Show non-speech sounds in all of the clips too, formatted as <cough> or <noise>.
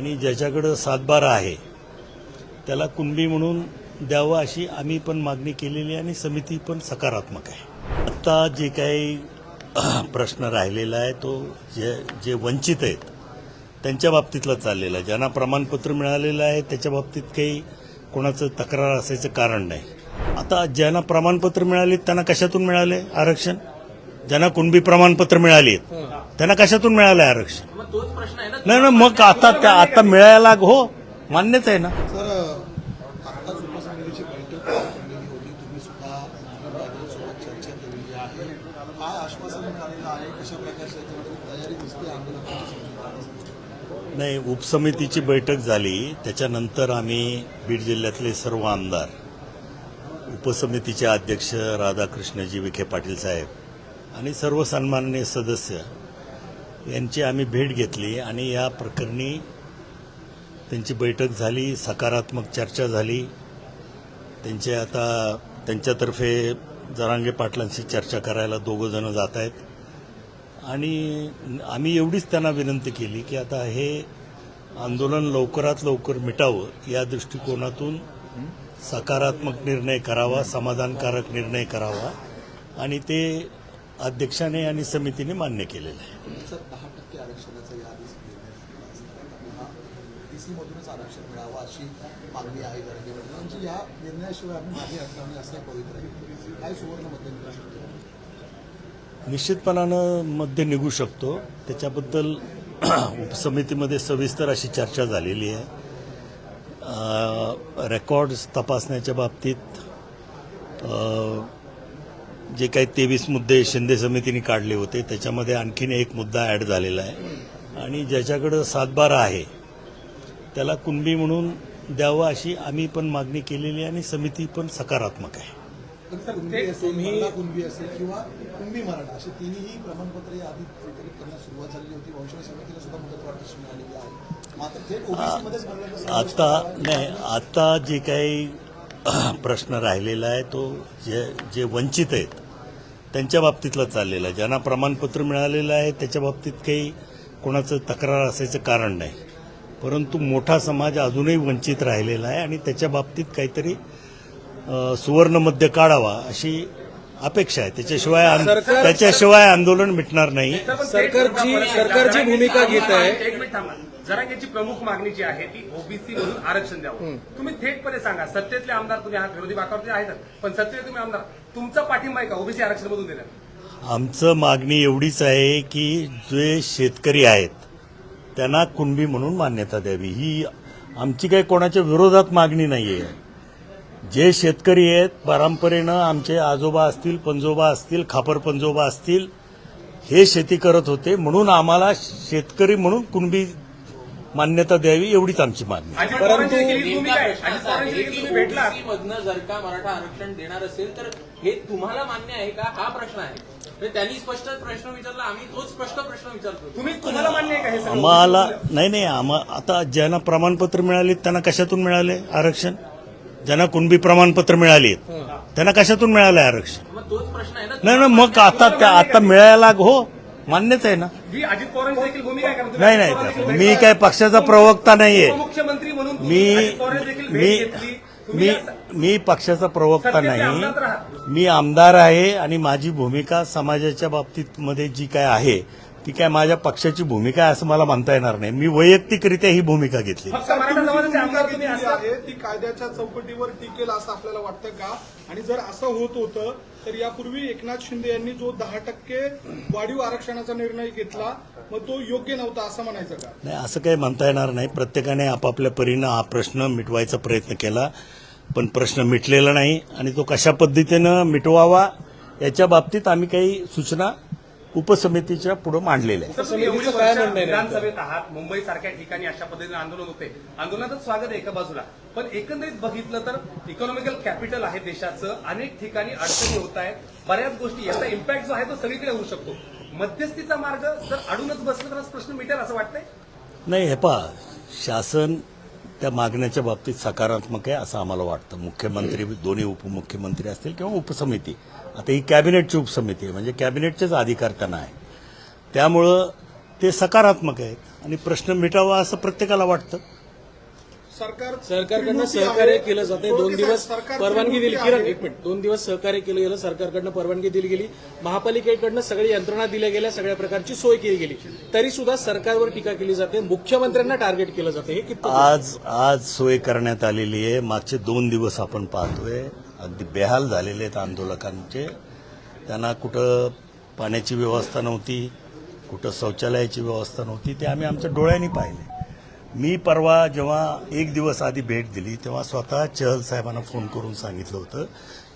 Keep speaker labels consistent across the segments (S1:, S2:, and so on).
S1: आणि ज्याच्याकडं सातबारा आहे त्याला कुणबी म्हणून द्यावं अशी आम्ही पण मागणी केलेली आहे आणि समिती पण सकारात्मक आहे. आत्ता जे काही प्रश्न राहिलेला आहे तो जे जे वंचित आहेत त्यांच्या बाबतीतला चाललेला आहे. ज्यांना प्रमाणपत्र मिळालेलं आहे त्याच्या बाबतीत काही कोणाचं तक्रार असायचं कारण नाही. आता ज्यांना प्रमाणपत्र मिळाले त्यांना कशातून मिळाले आरक्षण? ज्यांना कुणबी प्रमाणपत्र मिळाली त्यांना कशातून मिळालं आरक्षण?
S2: मग तोच प्रश्न आहे ना
S1: नाही ना मग आता त्या आता मिळायला हो मान्यच आहे ना. नाही उपसमितीची बैठक झाली त्याच्यानंतर आम्ही बीड जिल्ह्यातले सर्व आमदार उपसमितीचे अध्यक्ष राधाकृष्णजी विखे पाटील साहेब आणि सर्व सन्माननीय सदस्य यांची आम्ही भेट घेतली आणि या प्रकरणी त्यांची बैठक झाली सकारात्मक चर्चा झाली. त्यांचे आता त्यांच्यातर्फे जरांगे पाटलांशी चर्चा करायला दोघं जण जात आहेत. आणि आम्ही एवढीच त्यांना विनंती केली की आता हे आंदोलन लवकरात लवकर मिटावं या दृष्टिकोनातून सकारात्मक निर्णय करावा समाधानकारक निर्णय करावा. आणि ते अध्यक्षाने आणि समितीने मान्य केलेलं आहे. निश्चितपणानं मध्ये निघू शकतो. त्याच्याबद्दल <clears throat> उपसमितीमध्ये सविस्तर अशी चर्चा झालेली आहे. रेकॉर्ड्स तपासण्याच्या बाबतीत जे काही तेवीस मुद्दे शिंदे समितीने काढले होते त्याच्यामध्ये आणखीन एक मुद्दा ॲड झालेला आहे. आणि ज्याच्याकडं सातबारा आहे त्याला कुणबी म्हणून द्यावं अशी आम्ही पण मागणी केलेली आहे आणि समिती पण सकारात्मक आहे.
S3: कुणबी असेल मराठा कुणबी असेल किंवा कुणबी मराठा असे तिन्ही प्रमाणपत्र या आधी वितरित करण्यास सुरुवात झालेली होती. वंशज समितीला सुद्धा मुदत वाटत मिळालेली आहे. मात्र थेट ओबीसी मध्येच म्हणलं तर
S1: आता नाही आता जे काही प्रश्न राहिलेला आहे तो जे जे वंचित आहेत त्यांच्या बाबतीतला चाललेला आहे. ज्यांना प्रमाणपत्र मिळालेलं आहे त्याच्या बाबतीत काही कोणाचं तक्रार असायचं कारण नाही. परंतु मोठा समाज अजूनही वंचित राहिलेला आहे आणि त्याच्या बाबतीत काहीतरी सुवर्णमध्य काढावा अशी अपेक्षा आहे. त्याच्याशिवाय त्याच्याशिवाय आंदोलन मिटणार नाही.
S4: सरकारची सरकारची भूमिका घेत आहे
S2: जरांगेची प्रमुख मागणी जी आहे ती ओबीसी मधून आरक्षण द्यावं. तुम्ही थेटपणे सांगा सत्तेतले आमदार तुम्ही आहात विरोधी बाकावरती आहेत पण सत्तेत तुम्ही आमदार तुमचा पाठिंबा आहे का? ओबीसी आरक्षण मधून देण्यात?
S1: आमचं मागणी एवढीच आहे की जे शेतकरी आहेत त्यांना कुणबी म्हणून मान्यता द्यावी. ही आमची काही कोणाच्या विरोधात मागणी नाही आहे जे शेतकरी आहेत परंपरेनं आमचे आजोबा असतील पंजोबा असतील खापर पंजोबा असतील हे शेती करत होते म्हणून आम्हाला शेतकरी म्हणून कुणबी मान्यता द्यावी एवढीच आमची मागणी
S4: ओबीसी मधनं जर का मराठा आरक्षण देणार असेल तर हे तुम्हाला मान्य आहे का? हा प्रश्न आहे. म्हणजे त्यांनी स्पष्ट प्रश्न विचारला आम्ही तोच स्पष्ट प्रश्न विचारतो.
S2: तुम्ही तुम्हाला मान्य आहे का हे सगळं?
S1: आम्हाला नाही नाही आम्हा आता ज्यांना प्रमाणपत्र मिळाले त्यांना कशातून मिळाले आरक्षण? ज्यांना कुणबी प्रमाणपत्र मिळाली त्यांना कशातून मिळालं आरक्षण?
S4: तोच प्रश्न आहे ना.
S1: नाही ना मग आता त्या आता मिळायला हो मान्यच आहे ना?
S2: ही अजित पवारांची देखील भूमिका आहे का? तुम्ही
S1: नाही
S2: अजित
S1: नाही मी. काय पक्षाचा प्रवक्ता नाहीये.
S2: उपमुख्यमंत्री म्हणून तुम्ही
S1: मी
S2: अजित पवारांची देखील
S1: मी
S2: भेट घेतली. तुम्ही
S1: मी मी पक्षाचा प्रवक्ता
S2: सत्तेचे आमदार तर
S1: नाही. मी आमदार आहे आणि माझी भूमिका समाजाच्या बाबतीत मध्ये जी काय आहे ती काय माझ्या पक्षाची भूमिका आहे असं मला म्हणता येणार नाही. मी वैयक्तिकरित्या ही भूमिका घेतली
S2: फक्त मराठा समाजाचे आमदार तुम्ही
S5: घेतलेली
S2: असतात?
S5: आहे? ती कायद्याच्या चौकटीवर टिकेल असं आपल्याला वाटतं का? आणि जर असं होत होतं तर यापूर्वी एकनाथ शिंदे यांनी जो दहा टक्के वाढीव आरक्षणाचा निर्णय घेतला मग तो योग्य नव्हता असं म्हणायचं का?
S1: नाही असं काही म्हणता येणार नाही. प्रत्येकाने आपापल्या परीनं हा प्रश्न मिटवायचा प्रयत्न केला पण प्रश्न मिटलेला नाही आणि तो कशा पद्धतीनं मिटवावा याच्या बाबतीत आम्ही काही सूचना उपसमितीच्या पुढे
S4: आहे. नेमकं?
S2: विधानसभेत आहात मुंबई सारख्या ठिकाणी अशा पद्धतीने आंदोलन होते. आंदोलनातच स्वागत आहे एका बाजूला. पण एकंदरीत बघितलं तर इकॉनॉमिकल कॅपिटल आहे देशाचं. अनेक ठिकाणी अडचणी होत आहेत. बऱ्याच गोष्टी याचा इम्पॅक्ट जो आहे तो सगळीकडे होऊ शकतो. मध्यस्थीचा मार्ग जर अडूनच बसला तर प्रश्न मिटेल असं वाटतंय?
S1: नाही हे पहा शासन त्या मागण्याच्या बाबतीत सकारात्मक आहे असं आम्हाला वाटतं. मुख्यमंत्री दोन्ही उपमुख्यमंत्री असतील किंवा उपसमिती. आता ही कॅबिनेटची उपसमिती आहे म्हणजे कॅबिनेटचेच अधिकार त्यांना आहे. त्यामुळं ते सकारात्मक आहेत आणि प्रश्न मिटावा असं प्रत्येकाला वाटतं.
S5: सरकार
S6: सरकारकडनं सहकार्य. केलं जाते
S5: थोडक्यात
S6: दोन दिवस परवानगी दिली. किरण. एक मिनिट. दोन दिवस सहकार्य केलं गेलं सरकारकडनं परवानगी दिली गेली. महापालिकेकडनं सगळी यंत्रणा दिल्या गेल्या सगळ्या प्रकारची सोय केली गेली. तरी सुद्धा सरकारवर टीका केली जाते. मुख्यमंत्र्यांना टार्गेट केलं जाते. हे किती
S1: आज आज सोय करण्यात आलेली आहे. मागचे दोन दिवस आपण पाहतोय. अगदी बेहाल झालेले आहेत आंदोलकांचे. त्यांना कुठं पाण्याची व्यवस्था नव्हती कुठं शौचालयाची व्यवस्था नव्हती ते आम्ही आमच्या डोळ्यांनी पाहिले. मी परवा जेव्हा एक दिवस आधी भेट दिली तेव्हा स्वतः चहल साहेबांना फोन करून सांगितलं होतं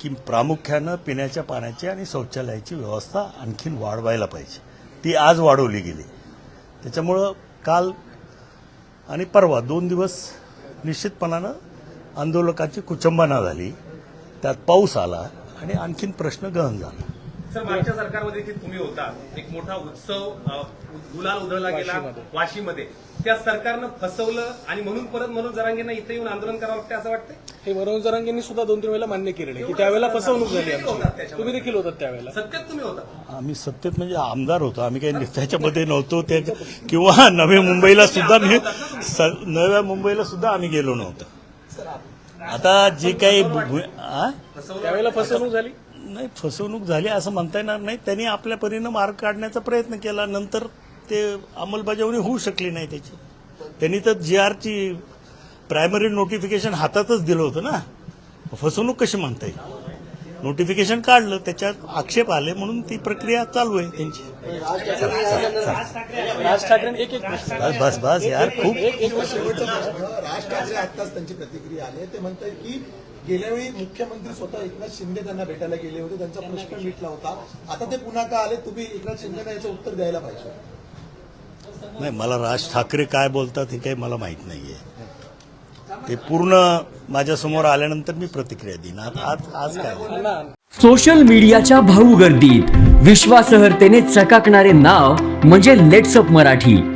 S1: की प्रामुख्यानं पिण्याच्या पाण्याची आणि शौचालयाची व्यवस्था आणखीन वाढवायला पाहिजे. ती आज वाढवली गेली. त्याच्यामुळं काल आणि परवा दोन दिवस निश्चितपणानं आंदोलकाची कुचंबना झाली. त्यात पाऊस आला आणि आणखीन प्रश्न गहन झाला.
S2: सर मागच्या सरकारमध्ये देखील तुम्ही होता. एक मोठा उत्सव गुलाल उधळला गेला वाशीमध्ये. त्या सरकारनं फसवलं आणि म्हणून परत मनोज जरांगेंना इथे येऊन आंदोलन करावं लागतं असं वाटतंय?
S6: हे मनोज जरांगेंनी सुद्धा दोन तीन वेळेला मान्य केलेलं आहे. की त्यावेळेला फसवणूक झाली आमची. तुम्ही देखील होतात त्यावेळेला.
S2: सत्यात तुम्ही होता.
S1: आम्ही सत्तेत म्हणजे आमदार होतो. आम्ही काही त्याच्यामध्ये नव्हतो. ते किंवा नव्या मुंबईला सुद्धा मी स- नव्या मुंबईला सुद्धा आम्ही गेलो नव्हतो. आता जे काही भू- आ?
S6: त्यावेळेला फसवणूक झाली?
S1: नाही फसवणूक झाली असं म्हणता येणार नाही. त्यांनी आपल्या परीनं मार्ग काढण्याचा प्रयत्न केला. नंतर ते अंमलबजावणी होऊ शकली नाही त्याची. त्यांनी तर जी आरची प्रायमरी नोटिफिकेशन हातातच दिलं होतं ना. फसवणूक कशी म्हणता येईल? नोटिफिकेशन काढलं. त्याच्यात आक्षेप आले म्हणून ती प्रक्रिया चालू आहे त्यांची.
S6: राज ठाकरे एक एक
S1: बस बस बस यार खूप
S3: राज ठाकरे आत्ताच त्यांची प्रतिक्रिया आली ते म्हणतात की गेल्या वेळी मुख्यमंत्री स्वतः एकनाथ शिंदे त्यांना भेटायला गेले होते त्यांचा प्रश्न मिटला होता. आता ते पुन्हा का आले? तुम्ही एकनाथ शिंदेना याचं उत्तर द्यायला पाहिजे.
S1: नाही मला राज ठाकरे काय बोलतात हे काही मला माहीत नाहीये. ते पूर्ण माझ्यासमोर आल्यानंतर मी प्रतिक्रिया देईन. आज आज- आज काय?
S7: सोशल मीडियाच्या भाऊ गर्दीत. विश्वासार्हतेने चकाकणारे नाव म्हणजे लेट्सअप मराठी.